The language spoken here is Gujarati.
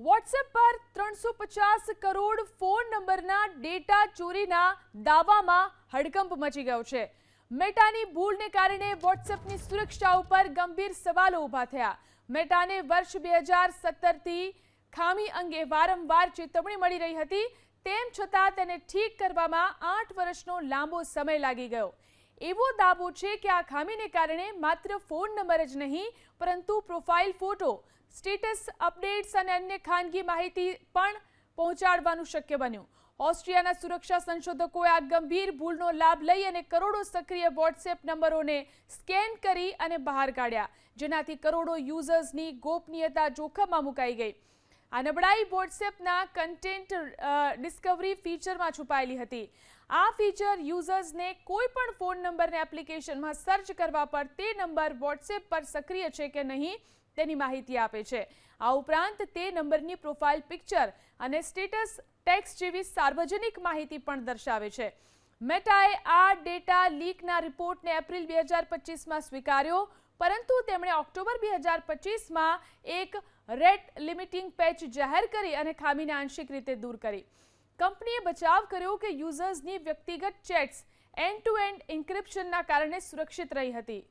વોટ્સએપ પર ત્રણસો પચાસ કરોડ ફોન નંબરના ડેટા ચોરીના દાવામાં હડકંપ મચી ગયો છે. મેટાની ભૂલને કારણે વોટ્સએપની સુરક્ષા ઉપર ગંભીર સવાલો ઊભા થયા. મેટાને વર્ષ બે હજાર સત્તરથી ખામી અંગે વારંવાર ચેતવણી મળી રહી હતી. તેમ છતાં તેને ઠીક કરવામાં આઠ વર્ષનો લાંબો સમય લાગી ગયો. એવો દાવો છે કે આ ખામીને કારણે માત્ર ફોન નંબર જ નહીં, પરંતુ પ્રોફાઇલ ફોટો, સ્ટેટસ અપડેટ્સ અને અન્ય ખાનગી માહિતી પણ પહોંચાડવાનું શક્ય બન્યું. ઓસ્ટ્રિયાના સુરક્ષા સંશોધકોએ આ ગંભીર ભૂલનો લાભ લઈ અને કરોડો સક્રિય વોટ્સએપ નંબરોને સ્કેન કરી અને બહાર કાઢ્યા, જેનાથી કરોડો યુઝર્સની ગોપનીયતા જોખમમાં મુકાઈ ગઈ. આ નબળાઈ વોટ્સએપના કન્ટેન્ટ ડિસ્કવરી ફીચરમાં છુપાયેલી હતી. આ ફીચર યુઝર્સને કોઈ પણ ફોન નંબરને એપ્લિકેશનમાં સર્ચ કરવા પર તે નંબર વોટ્સએપ પર સક્રિય છે કે નહીં, તેની માહિતી આપે છે. આ ઉપરાંત તે નંબરની પ્રોફાઇલ પિક્ચર અને સ્ટેટસ ટેક્સ જેવી સાર્વજનિક માહિતી પણ દર્શાવે છે. મેટાએ આ ડેટા લીકના રિપોર્ટને એપ્રિલ બે હજાર પચીસમાં સ્વીકાર્યો, પરંતુ તેમણે ઓક્ટોબર બે હજાર પચીસમાં એક રેટ લિમિટિંગ પેચ જાહેર કરી અને ખામીને આંશિક રીતે દૂર કરી. કંપનીએ બચાવ કર્યો કે યુઝર્સની વ્યક્તિગત ચેટ્સ એન્ડ ટુ એન્ડ ઇન્ક્રિપ્શનના કારણે સુરક્ષિત રહી હતી.